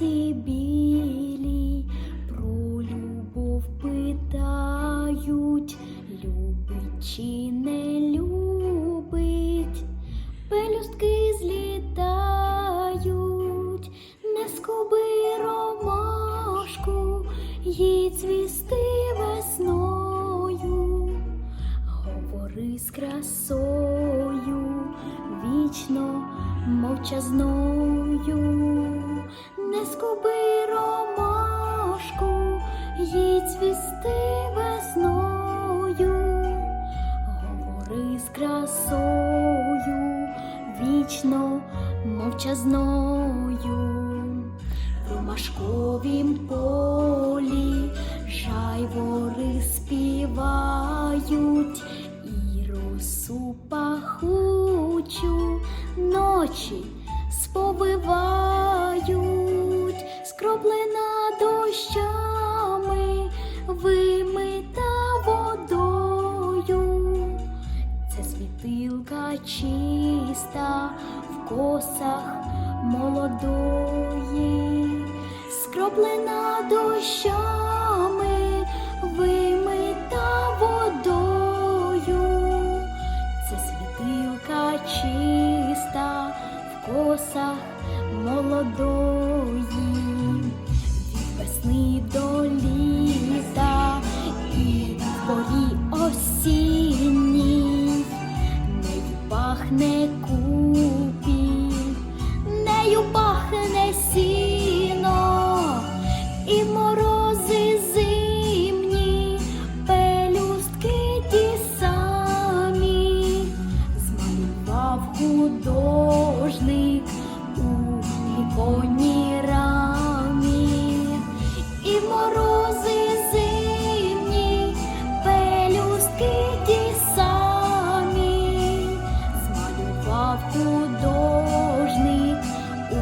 листі білі, про любов питають, любить чи не любить, пелюстки злітають, не скуби ромашку, їй цвісти весною, говори з красою, вічно мовчазною, не скуби ромашку, їй цвісти весною, говори з красою, вічно мовчазною, в ромашковім полі ночі сповивають, скроплена дощами, вимита водою. Це світилка чиста в косах молодої, скроплена дощами, пахне купіль, нею художник у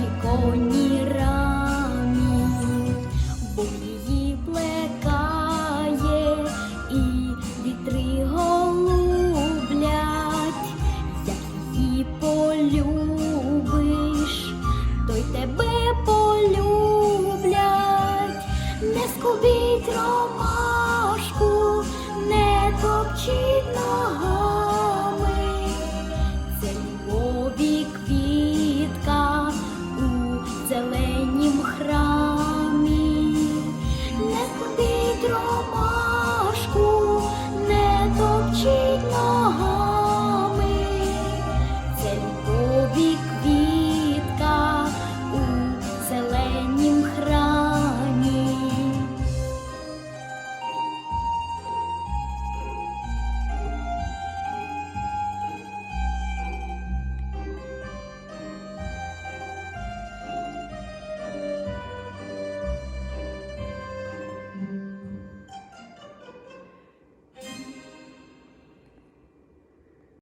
віконній рамі, бо її плекає і вітри голублять, як її полюбиш, то тебе полюблять, не скубіть рома.